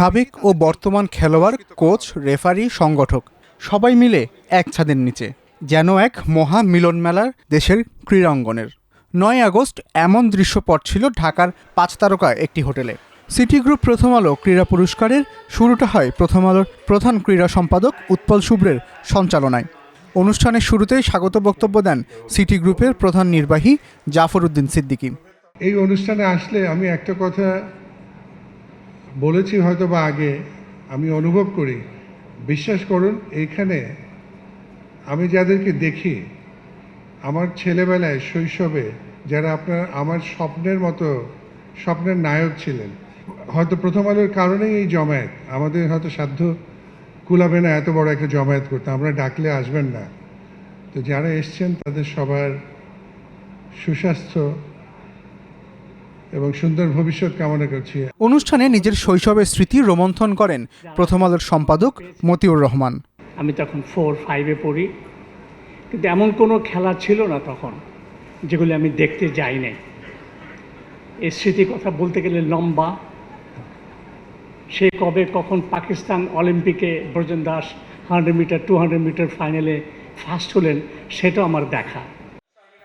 সাবেক ও বর্তমান খেলোয়াড়, কোচ, রেফারি, সংগঠক, সবাই মিলে এক ছাদের নিচে, যেন এক মহা মিলন মেলার দেশের ক্রীড়াঙ্গনের। নয় আগস্ট এমন দৃশ্যপট ছিল ঢাকার পাঁচ তারকা একটি হোটেলে। সিটি গ্রুপ প্রথম আলো ক্রীড়া পুরস্কারের শুরুটা হয় প্রথম আলোর প্রধান ক্রীড়া সম্পাদক উৎপল শুভ্রের সঞ্চালনায়। অনুষ্ঠানের শুরুতেই স্বাগত বক্তব্য দেন সিটি গ্রুপের প্রধান নির্বাহী জাফর উদ্দিন সিদ্দিকী। এই অনুষ্ঠানে আসলে আমি একটা কথা বলেছি হয়তো বা আগে, আমি অনুভব করি। বিশ্বাস করুন, এইখানে আমি যাদেরকে দেখি, আমার ছেলেবেলায়, শৈশবে যারা আপনার, আমার স্বপ্নের মতো, স্বপ্নের নায়ক ছিলেন। হয়তো প্রথম আলোর কারণেই এই জমায়েত। আমাদের হয়তো সাধ্য কুলাবে না এত বড় একটা জমায়েত করতে। আমরা ডাকলে আসবেন না। তো যারা এসছেন, তাদের সবার সুস্বাস্থ্য এবং সুন্দর ভবিষ্যৎ কামনা করছি। অনুষ্ঠানে নিজের শৈশবের স্মৃতি রোমন্থন করেন প্রথম আলোর সম্পাদক মতিউর রহমান। আমি তখন ফোর ফাইভে পড়ি। কিন্তু এমন কোনো খেলা ছিল না তখন যেগুলি আমি দেখতে যাই নাই। এই স্মৃতি কথা বলতে গেলে লম্বা। সে কবে কখন পাকিস্তান অলিম্পিকে Brojen Das hundred metre two hundred metre ফাইনালে ফার্স্ট হলেন সেটাও আমার দেখা।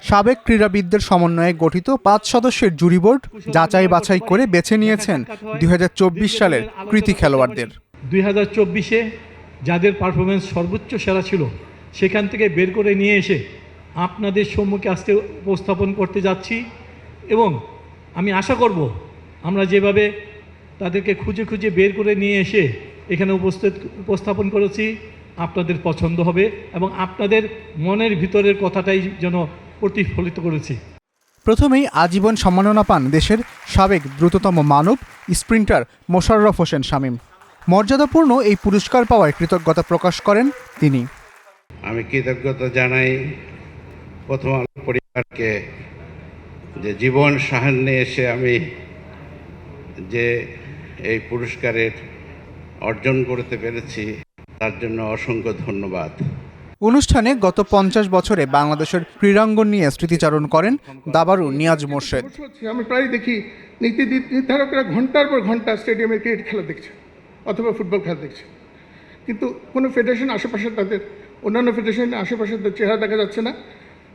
সাবেক ক্রীড়াবিদদের সমন্বয়ে গঠিত পাঁচ সদস্যের জুরি বোর্ড যাচাই বাছাই করে বেছে নিয়েছেন দু হাজার চব্বিশ সালের কৃতি খেলোয়াড়দের। দুই হাজার চব্বিশে যাদের পারফরমেন্স সর্বোচ্চ সেরা ছিল, সেখান থেকে বের করে নিয়ে এসে আপনাদের সম্মুখে আসতে উপস্থাপন করতে যাচ্ছি এবং আমি আশা করব আমরা যেভাবে তাদেরকে খুঁজে খুঁজে বের করে নিয়ে এসে এখানে উপস্থিত, উপস্থাপন করেছি, আপনাদের পছন্দ হবে এবং আপনাদের মনের ভিতরের কথাটাই যেন প্রতিফলিত করেছি। প্রথমেই আজীবন সম্মাননা পান দেশের সাবেক দ্রুততম মানব স্প্রিন্টার মোশাররফ হোসেন শামীম। মর্যাদাপূর্ণ এই পুরস্কার পাওয়ায় কৃতজ্ঞতা প্রকাশ করেন তিনি। আমি কৃতজ্ঞতা জানাই প্রথম আলো পরিবারকে যে জীবন সাহান্যে এসে আমি যে এই পুরস্কারের অর্জন করতে পেরেছি তার জন্য অসংখ্য ধন্যবাদ। অনুষ্ঠানে গত পঞ্চাশ বছরে বাংলাদেশের ক্রীড়াঙ্গন নিয়ে স্মৃতিচারণ করেন দাবারু নিয়াজ মোর্শেদ। আমি প্রায় দেখি নীতি নির্ধারকরা ঘণ্টার পর ঘণ্টা স্টেডিয়ামে ক্রিকেট খেলা দেখছে, অথবা ফুটবল খেলা দেখছে। কিন্তু কোনো ফেডারেশন আশেপাশে তাদের অন্যান্য ফেডারেশন আশেপাশে তাদের চেহারা দেখা যাচ্ছে না।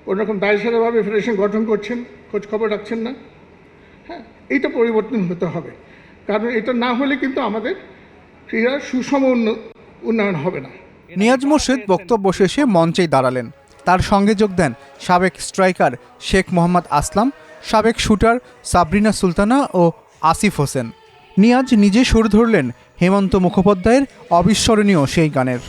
কোনোরকম দায়সারাভাবে ফেডারেশন গঠন করছেন, খোঁজ খবর রাখছেন না। হ্যাঁ এইটা পরিবর্তন হতে হবে। কারণ এটা না হলে কিন্তু আমাদের ক্রীড়ার সুষম উন্ন- উন্নয়ন হবে না। নিয়াজ মোর্শেদ বক্তব্য শেষে মঞ্চেই দাঁড়ালেন। তার সঙ্গে যোগ দেন সাবেক স্ট্রাইকার শেখ মোহাম্মদ আসলাম, সাবেক শুটার সাবরিনা সুলতানা ও আসিফ হোসেন। নিয়াজ নিজে সুর ধরলেন হেমন্ত মুখোপাধ্যায়ের অবিস্মরণীয় সেই গানের।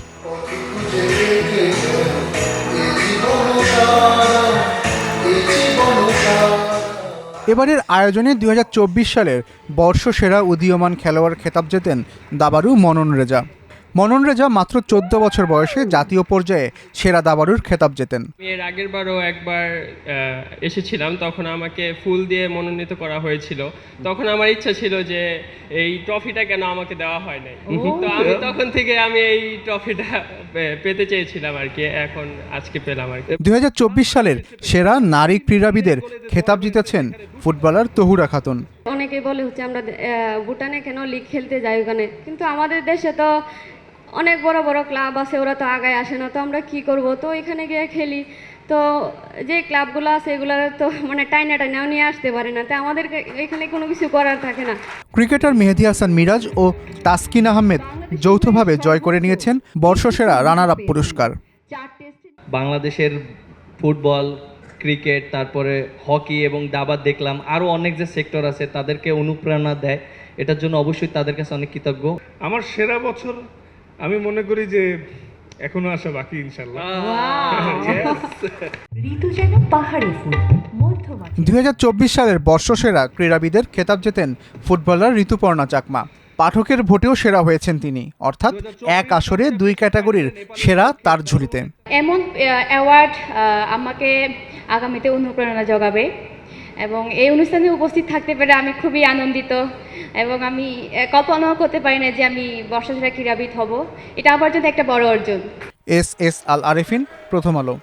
এবারের আয়োজনে দু হাজার চব্বিশ সালের বর্ষসেরা উদীয়মান খেলোয়াড় খেতাব জেতেন দাবারু মনন রেজা। মনন রেজা মাত্র চোদ্দ বছর বয়সে জাতীয় পর্যায়ে সেরা দাবারুর খেতাব জেতেন। এর আগের বারও একবার এসেছিলাম। তখন আমাকে ফুল দিয়ে মনোনীত করা হয়েছিল। তখন আমার ইচ্ছা ছিল যে এই ট্রফিটা কেন আমাকে দেওয়া হয় নাই। তো আমি তখন থেকে আমি এই ট্রফিটা পেতে চেয়েছিলাম আর কি। এখন আজকে পেলাম আর কি। দুই হাজার চব্বিশ সালের সেরা নারী ক্রীড়াবিদের খেতাব জিতেছেন ফুটবলার তহুরা খাতুন। অনেকে বলে হচ্ছে আমরা ভুটানে কেন লিগ খেলতে যাই ওখানে? কিন্তু আমাদের দেশে তো অনেক বড় বড় ক্লাব আছে ওরা তো আগায় আসে না তো আমরা কি করব? তো এখানে গিয়ে খেলি। তো যে ক্লাবগুলো আছে এগুলো তো মানে টাইনা টাইনাও নিয়ে আসতে পারে না। তো আমাদের এখানে কোনো কিছু করার থাকে না। ক্রিকেটার মেহেদি হাসান মিরাজ ও তাসকিন আহমেদ যৌথভাবে জয় করে নিয়েছেন বর্ষসেরা রানার আপ পুরস্কার। বাংলাদেশের ফুটবল ক্রিকেট তারপরে হকি এবং দাবা দেখলাম আরও অনেক যে সেক্টর আছে তাদেরকে অনুপ্রেরণা দেয়। এটার জন্য অবশ্যই তাদের কাছে অনেক কৃতজ্ঞ। আমার সেরা বছর আমি মনে করি যে এখনও আসা বাকি ইনশাল্লাহ ঋতু যেন পাহাড়ি ফুল দুই সালের বর্ষসেরা ক্রীড়াবিদের খেতাব জেতেন ফুটবলার ঋতুপর্ণা চাকমা। পাঠকের ভোটেও সেরা হয়েছেন তিনি। অর্থাৎ এক আসরে দুই ক্যাটাগরির সেরা তার ঝুলিতে। এমন অ্যাওয়ার্ড আমাকে আগামীতে অনুপ্রেরণা যোগাবে। এবং এই অনুষ্ঠানে উপস্থিত থাকতে পেরে আমি খুবই আনন্দিত এবং আমি কল্পনাও করতে পারি না যে আমি বর্ষসেরা ক্রীড়াবিদ হব। এটা আমার জন্য একটা বড় অর্জন। এস এস আল আরেফিন, প্রথম আলো।